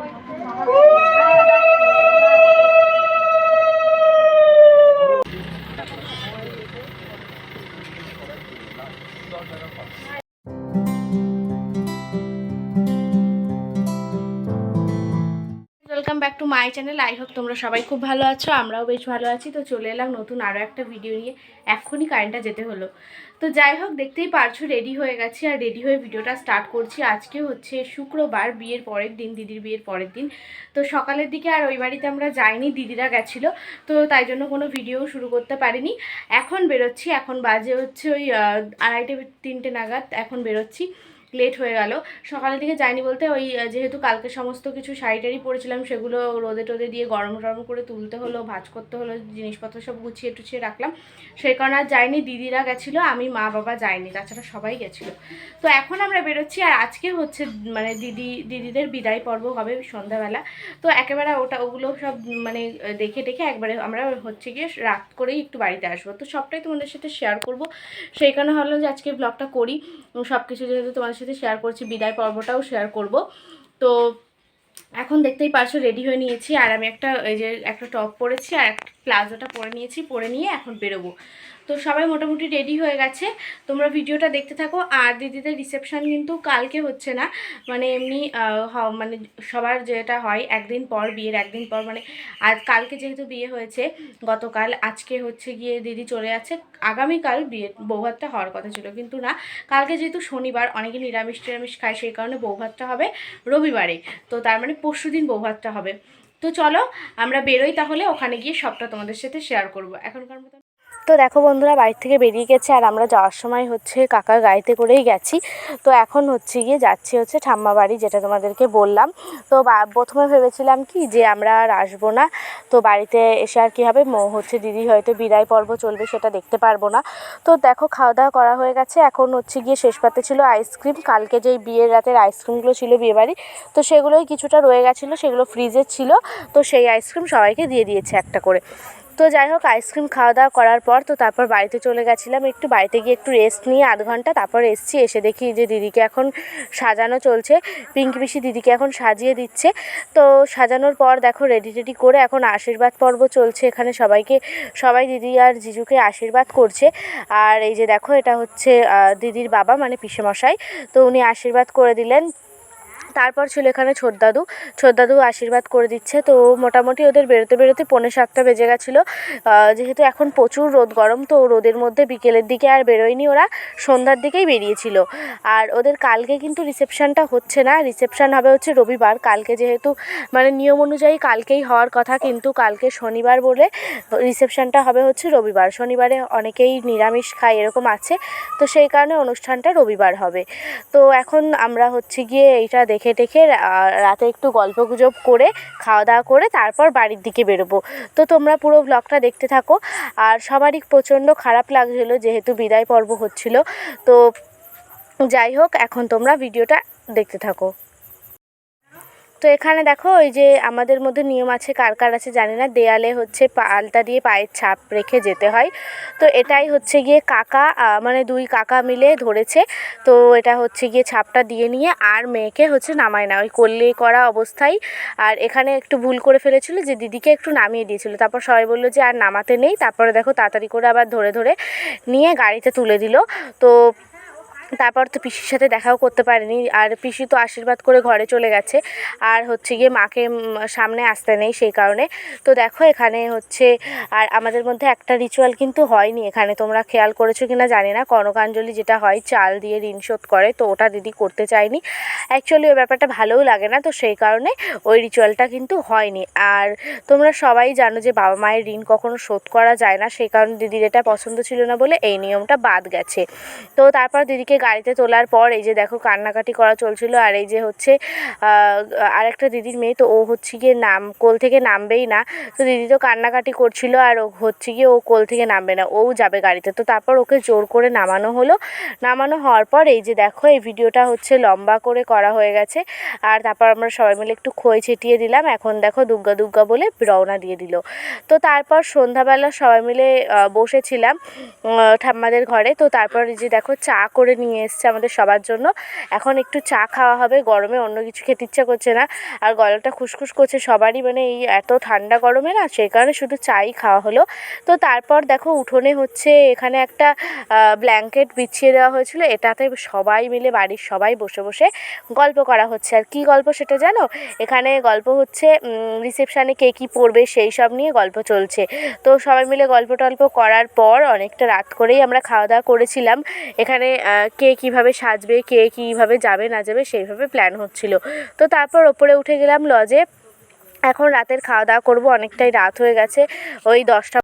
Woo! To my channel I hope তোমরা সবাই খুব ভালো আছো, আমরাও বেশ ভালো আছি। তো চলে এলাম নতুন আরও একটা ভিডিও নিয়ে। এক্ষুনি কারেন্টটা যেতে হলো। তো যাই হোক, দেখতেই পারছ রেডি হয়ে গেছি। আর রেডি হয়ে ভিডিওটা স্টার্ট করছি। আজকে হচ্ছে শুক্রবার, বিয়ের পরের দিন, দিদির বিয়ের পরের দিন। তো সকালের দিকে আর ওই বাড়িতে আমরা যাইনি, দিদিরা গেছিল। তো তাই জন্য কোনো ভিডিও শুরু করতে পারিনি। এখন বেরোচ্ছি। এখন বাজে হচ্ছে ওই আড়াইটে তিনটে নাগাদ। এখন বেরোচ্ছি। লেট হয়ে গেল। সকালের দিকে যাইনি বলতে ওই যেহেতু কালকে সমস্ত কিছু শাড়ি পরেছিলাম, সেগুলো রোদে টোদে দিয়ে গরম টরম করে তুলতে হলো, ভাজ করতে হলো, জিনিসপত্র সব গুছিয়ে টুছিয়ে রাখলাম। সেই কারণে আর যাইনি, দিদিরা গেছিল, আমি মা বাবা যাইনি, তাছাড়া সবাই গেছিল। তো এখন আমরা বেরোচ্ছি, আর আজকে হচ্ছে মানে দিদি, দিদিদের বিদায় পর্ব হবে সন্ধ্যাবেলা। তো একেবারে ওটা, ওগুলো সব মানে দেখে দেখে একবারে আমরা হচ্ছে গিয়ে রাত করেই একটু বাড়িতে আসব। তো সবটাই তোমাদের সাথে শেয়ার করব। সেই কারণে হলো যে আজকে ব্লগটা করি। সব কিছু যেহেতু তোমাদের সাথে শেয়ার করছি, বিদায় পর্বটাও শেয়ার করব। তো এখন দেখতেই পারছ রেডি হয়ে নিয়েছি। আর আমি একটা, এই যে একটা টপ পরেছি আর একটা প্লাজোটা পরে নিয়েছি, পরে নিয়ে এখন বেরোবো। তো সবাই মোটামুটি রেডি হয়ে গেছে। তোমরা ভিডিওটা দেখতে থাকো। আর দিদিদের রিসেপশন কিন্তু কালকে হচ্ছে না। মানে এমনি মানে সবার যেটা হয়, একদিন পর বিয়ের, একদিন পর মানে আজ, কালকে যেহেতু বিয়ে হয়েছে, গতকাল, আজকে হচ্ছে গিয়ে দিদি চলে যাচ্ছে। আগামীকাল বিয়ে বৌভাতটা হওয়ার কথা ছিল। কিন্তু না, কালকে যেহেতু শনিবার, অনেকে নিরামিষ টিরামিষ খায়, সেই কারণে বৌভাতটা হবে রবিবারে। তো তার মানে পরশু দিন বৌভাতটা হবে। তো চলো, আমরা বেরোই তাহলে। ওখানে গিয়ে সবটা তোমাদের সাথে শেয়ার করব। এখনকার মতো তো দেখো বন্ধুরা, বাড়ি থেকে বেরিয়ে গেছে আর আমরা যাওয়ার সময় হচ্ছে কাকার গাড়িতে করেই গেছি। তো এখন হচ্ছে গিয়ে যাচ্ছি হচ্ছে ঠাম্মা বাড়ি, যেটা তোমাদেরকে বললাম। তো প্রথমে ভেবেছিলাম কি যে আমরা আর আসব না। তো বাড়িতে এসে আর কী হবে? হচ্ছে দিদি হয়তো বিদায় পর্ব চলবে সেটা দেখতে পারব না। তো দেখো, খাওয়া দাওয়া করা হয়ে গেছে। এখন হচ্ছে গিয়ে শেষ পাতে ছিল আইসক্রিম। কালকে যেই বিয়ের রাতের আইসক্রিমগুলো ছিল বিয়েবাড়ি তো সেগুলোই কিছুটা রয়ে গেছিল, সেগুলো ফ্রিজে ছিল। তো সেই আইসক্রিম সবাইকে দিয়ে দিয়েছে একটা করে। তো যাই হোক, আইসক্রিম খাওয়া দাওয়া করার পর তো তারপর বাড়িতে চলে গেছিলাম। একটু বাড়িতে গিয়ে একটু রেস্ট নিয়ে আধ ঘণ্টা তারপর এসছি, এসে দেখি যে দিদিকে এখন সাজানো চলছে। পিঙ্কি পিসি দিদিকে এখন সাজিয়ে দিচ্ছে। তো সাজানোর পর দেখো রেডি টেডি করে এখন আশীর্বাদ পর্ব চলছে এখানে সবাইকে। সবাই দিদি আর জিজুকে আশীর্বাদ করছে। আর এই যে দেখো, এটা হচ্ছে দিদির বাবা মানে পিসেমশাই। তো উনি আশীর্বাদ করে দিলেন। তারপর ছিল এখানে ছোটদাদু ছোটদাদু আশীর্বাদ করে দিচ্ছে। তো মোটামুটি ওদের বেরোতে বেরোতে পৌনে সাতটা বেজে গেছিল। যেহেতু এখন প্রচুর রোদ গরম, তো রোদের মধ্যে বিকেলের দিকে আর বেরোয়নি। ওরা সন্ধ্যার দিকেই বেরিয়েছিল। আর ওদের কালকে কিন্তু রিসেপশানটা হচ্ছে না। রিসেপশান হবে হচ্ছে রবিবার। কালকে যেহেতু মানে নিয়ম অনুযায়ী কালকেই হওয়ার কথা, কিন্তু কালকে শনিবার বলে রিসেপশানটা হবে হচ্ছে রবিবার। শনিবারে অনেকেই নিরামিষ খায়, এরকম আছে। তো সেই কারণে অনুষ্ঠানটা রবিবার হবে। তো এখন আমরা হচ্ছে গিয়ে এইটা দেখে টেখে রা- রাতে একটু গল্প গুজব করে খাওয়া দাওয়া করে তারপর বাড়ির দিকে বেরোবো। তো তোমরা পুরো ব্লগটা দেখতে থাকো। আর সবারই প্রচণ্ড খারাপ লাগছিল যেহেতু বিদায় পর্ব হচ্ছিল। তো যাই হোক, এখন তোমরা ভিডিওটা দেখতে থাকো। তো এখানে দেখো, ওই যে আমাদের মধ্যে নিয়ম আছে, কার কার আছে জানি না, দেয়ালে হচ্ছে আলতা দিয়ে পায়ের ছাপ রেখে যেতে হয়। তো এটাই হচ্ছে গিয়ে কাকা মানে দুই কাকা মিলে ধরেছে। তো এটা হচ্ছে গিয়ে ছাপটা দিয়ে নিয়ে আর মেয়েকে হচ্ছে নামায় না, ওই কল্লি করা অবস্থায়। আর এখানে একটু ভুল করে ফেলেছিল যে দিদিকে একটু নামিয়ে দিয়েছিল। তারপর সবাই বলল যে আর নামাতে নেই। তারপরে দেখো তাড়াতাড়ি করে আবার ধরে ধরে নিয়ে গাড়িতে তুলে দিল। তো তারপর তো পিসির সাথে দেখাও করতে পারিনি। আর পিসি তো আশীর্বাদ করে ঘরে চলে গেছে। আর হচ্ছে গিয়ে মাকে সামনে আসতে নেই সেই কারণে। তো দেখো এখানে হচ্ছে, আর আমাদের মধ্যে একটা রিচুয়াল কিন্তু হয়নি। এখানে তোমরা খেয়াল করেছ কি না জানি না। কনকাঞ্জলি যেটা হয়, চাল দিয়ে ঋণ শোধ করে। তো ওটা দিদি করতে চায়নি। অ্যাকচুয়ালি ওই ব্যাপারটা ভালোও লাগে না। তো সেই কারণে ওই রিচুয়ালটা কিন্তু হয়নি। আর তোমরা সবাই জানো যে বাবা মায়ের ঋণ কখনো শোধ করা যায় না। সেই কারণে দিদির এটা পছন্দ ছিল না বলে এই নিয়মটা বাদ গেছে। তো তারপর দিদিকে গাড়িতে তোলার পর এই যে দেখো কান্নাকাটি করা চলছিল আর এই যে হচ্ছে আহ, আরেকটা দিদির মেয়ে তো ও হচ্ছে গিয়ে নাম কোল থেকে নামবেই না। তো দিদি তো কান্নাকাটি করছিল আর ও হচ্ছে গিয়ে ও কোল থেকে নামবে না ও যাবে গাড়িতে। তো তারপর ওকে জোর করে নামানো হলো। নামানো হওয়ার পর এই যে দেখো এই ভিডিওটা হচ্ছে লম্বা করে করা হয়ে গেছে। আর তারপর আমরা সবাই মিলে একটু খই ছিটিয়ে দিলাম। এখন দেখো দুর্গা দুর্গা বলে রওনা দিয়ে দিল। তো তারপর সন্ধ্যাবেলা সবাই মিলে বসেছিলাম ঠাম্মাদের ঘরে। তো তারপর এই যে দেখো চা করে নিয়ে নিয়ে এসছে আমাদের সবার জন্য। এখন একটু চা খাওয়া হবে, গরমে অন্য কিছু খেতে ইচ্ছা করছে না। আর গলাটা খুসখুস করছে সবারই মানে এই এত ঠান্ডা গরমে না, সেই কারণে শুধু চাই খাওয়া হলো। তো তারপর দেখো উঠোনে হচ্ছে এখানে একটা ব্ল্যাঙ্কেট বিছিয়ে দেওয়া হয়েছিল। এটাতে সবাই মিলে, বাড়ির সবাই বসে বসে গল্প করা হচ্ছে। আর কি গল্প সেটা জানো? এখানে গল্প হচ্ছে রিসেপশানে কে কী পড়বে সেই সব নিয়ে গল্প চলছে। তো সবাই মিলে গল্প টল্প করার পর অনেকটা রাত করেই আমরা খাওয়া দাওয়া করেছিলাম। এখানে কে কীভাবে সাজবে, কে কীভাবে যাবে, না যাবে সেইভাবে প্ল্যান হচ্ছিল। তো তারপর ওপরে উঠে গেলাম লজে এখন রাতের খাওয়া দাওয়া করব, অনেকটাই রাত হয়ে গেছে। ওই দশটা